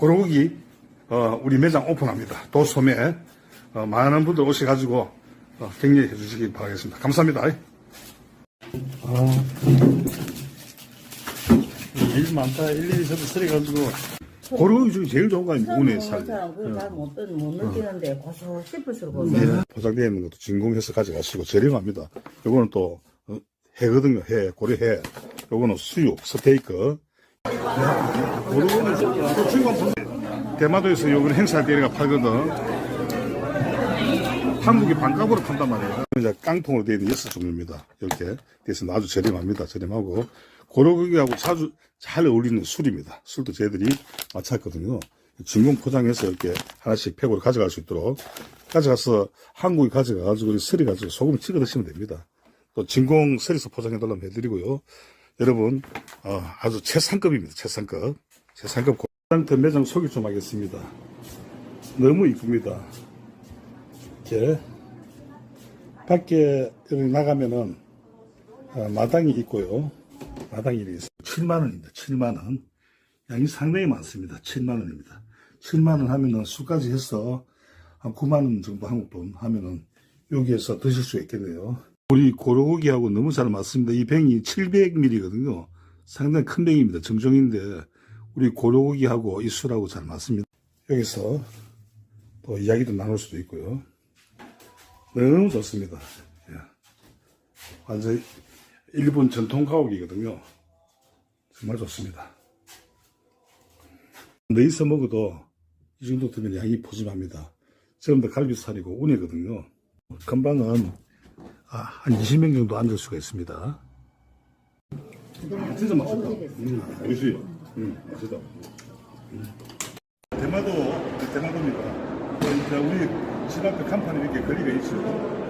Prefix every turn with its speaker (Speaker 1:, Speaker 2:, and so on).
Speaker 1: 고로고기 어, 우리 매장 오픈합니다. 도소매 어, 많은 분들 오셔가지고 어, 격려해 주시기 바라겠습니다. 감사합니다. 아, 일 많다. 일일이 저도 쓰려가지고 고로고기 중에 제일 좋은 거 아닙니까? 운의 살.
Speaker 2: 사람 그걸 잘못 못 느끼는데 고소.
Speaker 1: 네. 포장되어 있는 것도 진공해서 가져가시고 저렴합니다. 요거는 또 어, 해거든요. 해, 고래해. 요거는 수육, 스테이크. 대마도에서 요거는 행사할 때 얘가 팔거든. 한국이 반값으로 판단 말이에요. 깡통으로 되어 있는 여섯 종류입니다. 이렇게 그래서 아주 저렴합니다. 저렴하고 고로고기하고 자주 잘 어울리는 술입니다. 술도 저희들이 마쳤거든요. 진공 포장해서 이렇게 하나씩 팩으로 가져갈 수 있도록 가져가서 한국에 가져가가지고 서리 가지고 소금 찍어 드시면 됩니다. 또 진공 서리서 포장해달라면 해드리고요. 여러분 어, 아주 최상급입니다. 최상급. 최상급 고상태 매장 소개 좀 하겠습니다. 너무 이쁩니다. 이렇게 밖에 나가면은 어, 마당이 있고요. 마당이 이렇게 있어요. 7만 원입니다. 7만 원. 양이 상당히 많습니다. 7만 원입니다. 7만 원 하면은 수까지 해서 한 9만 원 정도 한국 돈 하면은 여기에서 드실 수 있겠네요. 우리 고로고기하고 너무 잘 맞습니다. 이 병이 700ml거든요. 상당히 큰 병입니다. 정종인데 우리 고로고기하고 이 술하고 잘 맞습니다. 여기서 또 이야기도 나눌 수도 있고요. 너무 좋습니다. 예. 완전 일본 전통 가옥이거든요. 정말 좋습니다. 너희서 먹어도 이 정도 되면 양이 푸짐합니다. 지금도 갈비살이고 운이거든요. 금방은 아, 한 20명 정도 앉을 수가 있습니다. 진짜 맛있다. 음, 맛있어요. 음, 맛있다. 음. 대마도, 대마도입니다. 그 우리 집 앞에 간판에 이렇게 거리가 있죠.